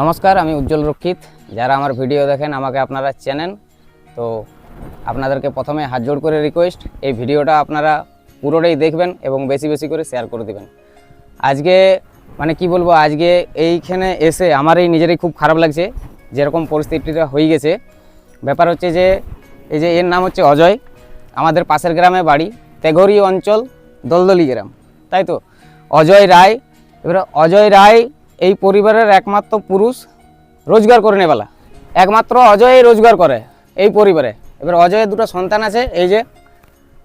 নমস্কার, আমি উজ্জ্বল রক্ষিত। যারা আমার ভিডিও দেখেন, আমাকে আপনারা চেনেন, তো আপনাদেরকে প্রথমে হাত জোড় করে রিকোয়েস্ট এই ভিডিওটা আপনারা পুরোটাই দেখবেন এবং বেশি বেশি করে শেয়ার করে দেবেন। আজকে মানে কি বলব, আজকে এইখানে এসে আমার এই নিজেরই খুব খারাপ লাগছে, যেরকম পরিস্থিতিটা হয়ে গেছে। ব্যাপার হচ্ছে যে, এই যে এর নাম হচ্ছে অজয়, আমাদের পাশের গ্রামে বাড়ি তেঘরি অঞ্চল, দলদলি গ্রাম, তাই তো? অজয় রায়, এবারে অজয় রায় এই পরিবারের একমাত্র পুরুষ রোজগার করে নেবেলা একমাত্র অজয় রোজগার করে এই পরিবারে। এবার অজয়ের দুটো সন্তান আছে, এই যে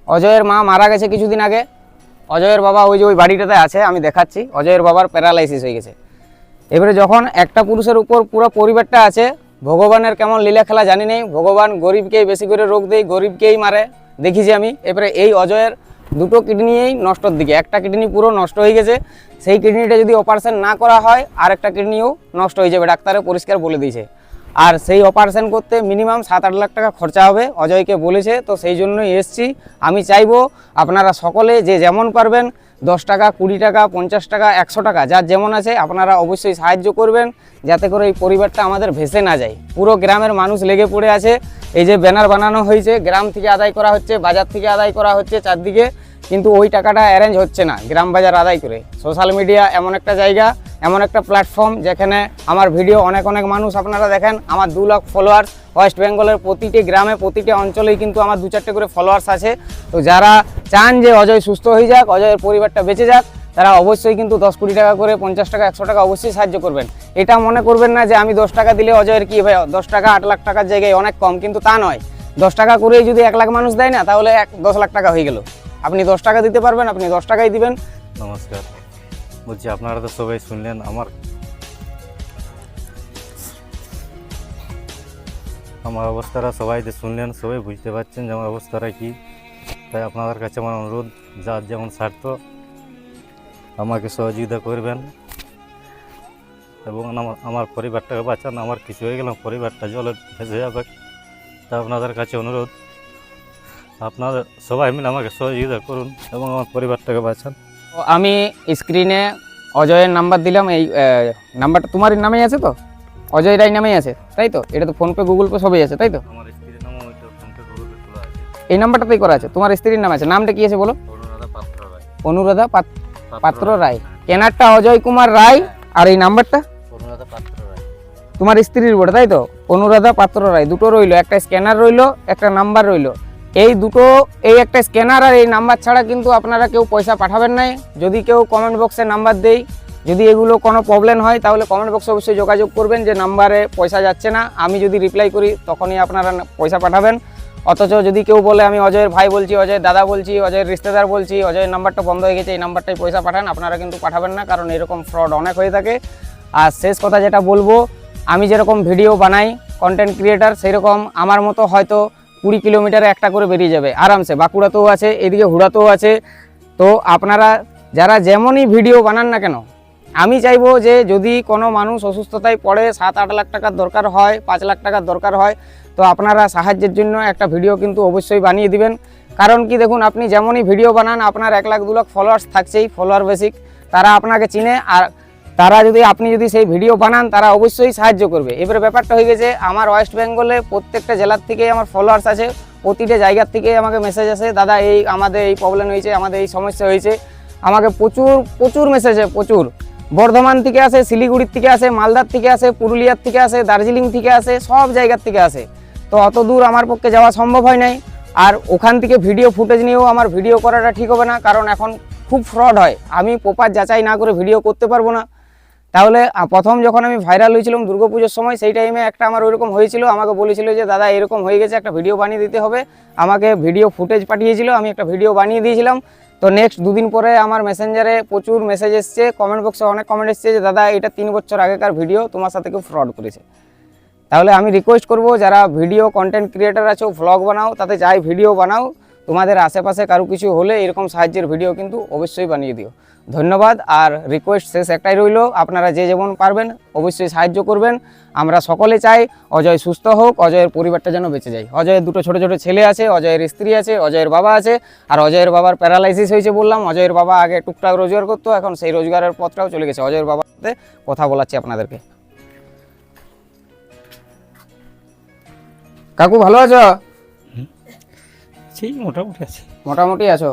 অজয়ের মা মারা গেছে কিছুদিন আগে। অজয়ের বাবা ওই যে ওই বাড়িটাতে আছে, আমি দেখাচ্ছি। অজয়ের বাবার প্যারালাইসিস হয়ে গেছে। এবারে যখন একটা পুরুষের উপর পুরো পরিবারটা আছে, ভগবানের কেমন লীলা খেলা জানি নেই। ভগবান গরিবকেই বেশি করে রোগ দেয়, গরিবকেই মারে, দেখিছি আমি। এবারে এই অজয়ের দুটো কিডনিই নষ্টর দিকে। একটা কিডনি পুরো নষ্ট হয়ে গেছে, সেই কিডনিটা যদি অপারেশন না করা হয় আর একটা কিডনিও নষ্ট হয়ে যাবে, ডাক্তারে পরিষ্কার বলে দিয়েছে। আর সেই অপারেশন করতে মিনিমাম সাত আট লাখ টাকা খরচা হবে, অজয়কে বলেছে, তো সেই জন্যই এসছি। আমি চাইব আপনারা সকলে যে যেমন পারবেন দশ টাকা, কুড়ি টাকা, পঞ্চাশ টাকা, একশো টাকা, যার যেমন আছে আপনারা অবশ্যই সাহায্য করবেন যাতে করে এই পরিবারটা আমাদের ভেসে না যায়। পুরো গ্রামের মানুষ লেগে পড়ে আছে। এই যে ব্যানার বানানো হয়েছে, গ্রাম থেকে আদায় করা হচ্ছে, বাজার থেকে আদায় করা হচ্ছে চারদিকে, কিন্তু ওই টাকাটা অ্যারেঞ্জ হচ্ছে না, গ্রাম বাজার আদায় করে। সোশ্যাল মিডিয়া এমন একটা জায়গা, এমন একটা প্ল্যাটফর্ম যেখানে আমার ভিডিও অনেক অনেক মানুষ আপনারা দেখেন, আমার দু লাখ ফলোয়ার্স ওয়েস্ট বেঙ্গলের প্রতিটি গ্রামে, প্রতিটি অঞ্চলেই কিন্তু আমার দু চারটে করে ফলোয়ার্স আছে। তো যারা চান যে অজয় সুস্থ হয়ে যাক, অজয়ের পরিবারটা বেঁচে যাক, তারা অবশ্যই কিন্তু দশ কোটি টাকা করে পঞ্চাশ টাকা, একশো টাকা অবশ্যই সাহায্য করবেন। এটা মনে করবেন না যে আমি দশ টাকা দিলে অজয়ের কী ভাই দশ টাকা, আট লাখ টাকার জায়গায় অনেক কম, কিন্তু তা নয়। দশ টাকা করেই যদি এক লাখ মানুষ দেয় না, তাহলে এক, দশ লাখ টাকা হয়ে গেল। আপনি দশ টাকা দিতে পারবেন, আপনি দশ টাকাই দিবেন। নমস্কার। বলছি, আপনারা তো সবাই শুনলেন, আমার আমার অবস্থাটা সবাই শুনলেন, সবাই বুঝতে পারছেন যে আমার অবস্থাটা কী। তাই আপনাদের কাছে আমার অনুরোধ, যার যেমন স্বার্থ, আমাকে সহযোগিতা করবেন এবং আমার আমার পরিবারটাকে বাঁচান। আমার কিছু হয়ে গেলাম পরিবারটা জলে ভেসে যাবে। তা আপনাদের কাছে অনুরোধ আপনারা সবাই মিলে আমাকে সহযোগিতা করুন এবং আমার পরিবারটাকে বাঁচান। আমি স্ক্রিনে অজয়ের নাম্বার দিলাম, এই নাম্বারটা তোমার নামেই আছে তো? অজয় রায় নামেই আছে তাই তো? এটা তো ফোনপে গুগল পে সবই আছে তাই তো? আমার স্ত্রীর ফোনপে গুগল পে খোলা আছে। এই নাম্বারটাতেই করা আছে তোমার স্ত্রীর নাম আছে নামটা কি আছে বলো? অনুরাধা পাত্র রায়। অনুরাধা পাত্র রায় কেনারটা অজয় কুমার রায় আর এই নাম্বারটা? অনুরাধা পাত্র রায়। তোমার স্ত্রীর বটে তাই তো? অনুরাধা পাত্র রায় দুটো রইল একটা স্ক্যানার রইল একটা নাম্বার রইল। এই দুটো এই একটা স্ক্যানার আর এই নাম্বার ছাড়া কিন্তু আপনারা কেউ পয়সা পাঠাবেন নাই। যদি কেউ কমেন্ট বক্সে নাম্বার দেই যদি এগুলো কোনো প্রবলেম হয়, তাহলে কমেন্ট বক্সে অবশ্যই যোগাযোগ করবেন যে নাম্বারে পয়সা যাচ্ছে না। আমি যদি রিপ্লাই করি, তখনই আপনারা পয়সা পাঠাবেন। অথচ যদি কেউ বলে, আমি অজয়ের ভাই বলছি, অজয়ের দাদা বলছি, অজয়ের রিস্তেদার বলছি, অজয়ের নাম্বারটা বন্ধ হয়ে গেছে, এই নাম্বারটাই পয়সা পাঠান। আপনারা কিন্তু পাঠাবেন না, কারণ এরকম ফ্রড অনেক হয়ে থাকে। আর শেষ কথা যেটা বলব, আমি যেরকম ভিডিও বানাই কন্টেন্ট ক্রিয়েটার সেরকম আমার মতো হয়তো কুড়ি কিলোমিটারে একটা করে বেরিয়ে যাবে, আরামসে। বাঁকুড়াতেও আছে, এদিকে হুড়াতেও আছে। তো আপনারা যারা যেমনই ভিডিও বানান না কেন আমি চাইব যে যদি কোনো মানুষ অসুস্থতায় পড়ে, সাত, আট লাখ টাকার দরকার হয়, পাঁচ লাখ টাকার দরকার হয়, তো আপনারা সাহায্যের জন্য একটা ভিডিও কিন্তু অবশ্যই বানিয়ে দিবেন। কারণ কি দেখুন, আপনি যেমনই ভিডিও বানান, আপনার এক লাখ, দু লাখ ফলোয়ার্স থাকছেই ফলোয়ার বেসিক তারা আপনাকে চিনে আর তারা যদি, আপনি যদি সেই ভিডিও বানান, তারা অবশ্যই সাহায্য করবে। এবারে ব্যাপারটা হয়ে গেছে, আমার ওয়েস্ট বেঙ্গলে প্রত্যেকটা জেলার থেকেই আমার ফলোয়ার্স আছে, প্রতিটা জায়গার থেকেই আমাকে মেসেজ আসে, দাদা, এই আমাদের এই প্রবলেম হয়েছে, আমাদের এই সমস্যা হয়েছে। আমাকে প্রচুর প্রচুর মেসেজ প্রচুর। বর্ধমান থেকে আসে, শিলিগুড়ির থেকে আসে, মালদার থেকে আসে, পুরুলিয়ার থেকে আসে, দার্জিলিং থেকে আসে, সব জায়গার থেকে আসে। তো অত দূর আমার পক্ষে যাওয়া সম্ভব হয় নাই। আর ওখান থেকে ভিডিও ফুটেজ নিয়েও আমার ভিডিও করাটা ঠিক হবে না, কারণ এখন খুব ফ্রড হয়। আমি প্রপার যাচাই না করে ভিডিও করতে পারব না। তাহলে প্রথম যখন আমি ভাইরাল হয়েছিলাম দুর্গাপুজোর সময়, সেই টাইমে একটা আমার ওইরকম হয়েছিল। আমাকে বলেছিল যে, দাদা, এরকম হয়ে গেছে, একটা ভিডিও বানিয়ে দিতে হবে। আমাকে ভিডিও ফুটেজ পাঠিয়েছিল, আমি একটা ভিডিও বানিয়ে দিয়েছিলাম। তো নেক্সট দুদিন পরে আমার মেসেঞ্জারে প্রচুর মেসেজ এসছে কমেন্ট বক্সে অনেক কমেন্ট এসছে যে, দাদা, এটা তিন বছর আগেকার ভিডিও তোমার সাথে কেউ ফ্রড করেছে। তাহলে আমি রিকোয়েস্ট করব, যারা ভিডিও কন্টেন্ট ক্রিয়েটার আছো ভ্লগ বানাও, তাতে যাই ভিডিও বানাও তোমাদের আশেপাশে কারও কিছু হলে এরকম সাহায্যের ভিডিও কিন্তু অবশ্যই বানিয়ে দিও। ধন্যবাদ, আর রিকোয়েস্ট শেষ একটাই রইল, আপনারা যে যেমন পারবেন অবশ্যই সাহায্য করবেন। আমরা সকলে চাই অজয় সুস্থ হোক, অজয়ের পরিবারটা যেন বেঁচে যায়। অজয়ের দুটো ছোট ছোট ছেলে আছে, অজয়ের স্ত্রী আছে, অজয়ের বাবা আছে, আর অজয়ের বাবার প্যারালাইসিস হয়েছে বললাম, অজয়ের বাবা আগে টুকটাক রোজগার করতো, এখন সেই রোজগারের পথটাও চলে গেছে। অজয়ের বাবার সাথে কথা বলাচ্ছি আপনাদেরকে। কাকু ভালো আছো? সেই মোটামুটি আছে। মোটামুটি আছো?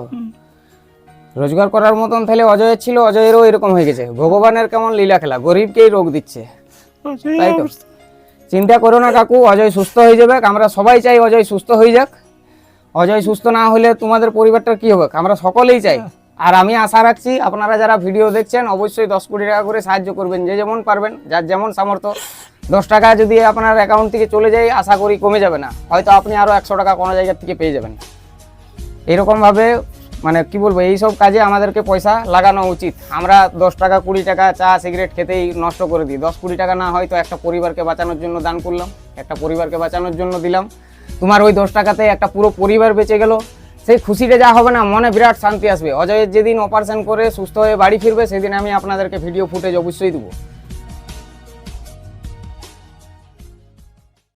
রোজগার করার মতন তাহলে অজয়ের ছিল অজয়েরও এরকম হয়ে গেছে। ভগবানের কেমন লীলা খেলা গরিবকেই রোগ দিচ্ছে। তাই তো? চিন্তা করো না কাকু অজয় সুস্থ হয়ে যাবে। আমরা সবাই চাই অজয় সুস্থ হয়ে যাক। অজয় সুস্থ না হলে তোমাদের পরিবারটার কি হবে? আমরা সকলেই চাই। আর আমি আশা রাখছি আপনারা যারা ভিডিও দেখছেন অবশ্যই দশ কোটি টাকা করে সাহায্য করবেন যে যেমন পারবেন যার যেমন সামর্থ্য। দশ টাকা যদি আপনার অ্যাকাউন্ট থেকে চলে যায় আশা করি কমে যাবে না। হয়তো আপনি আরও একশো টাকা কোনো জায়গা থেকে পেয়ে যাবেন। এরকমভাবে মানে কি বলব এই সব কাজে আমাদেরকে পয়সা লাগানো উচিত। আমরা দশ টাকা, কুড়ি টাকা চা, সিগারেট খেতেই নষ্ট করে দিই। দশ, কুড়ি টাকা না হয়তো একটা পরিবারকে বাঁচানোর জন্য দান করলাম, একটা পরিবারকে বাঁচানোর জন্য দিলাম। তোমার ওই দশ টাকাতে একটা পুরো পরিবার বেঁচে গেল। সেই খুশিটা যা হবে না, মনে বিরাট শান্তি আসবে। অজয়ের যেদিন অপারেশন করে সুস্থ হয়ে বাড়ি ফিরবে, সেদিন আমি আপনাদেরকে ভিডিও ফুটেজ অবশ্যই দেবো।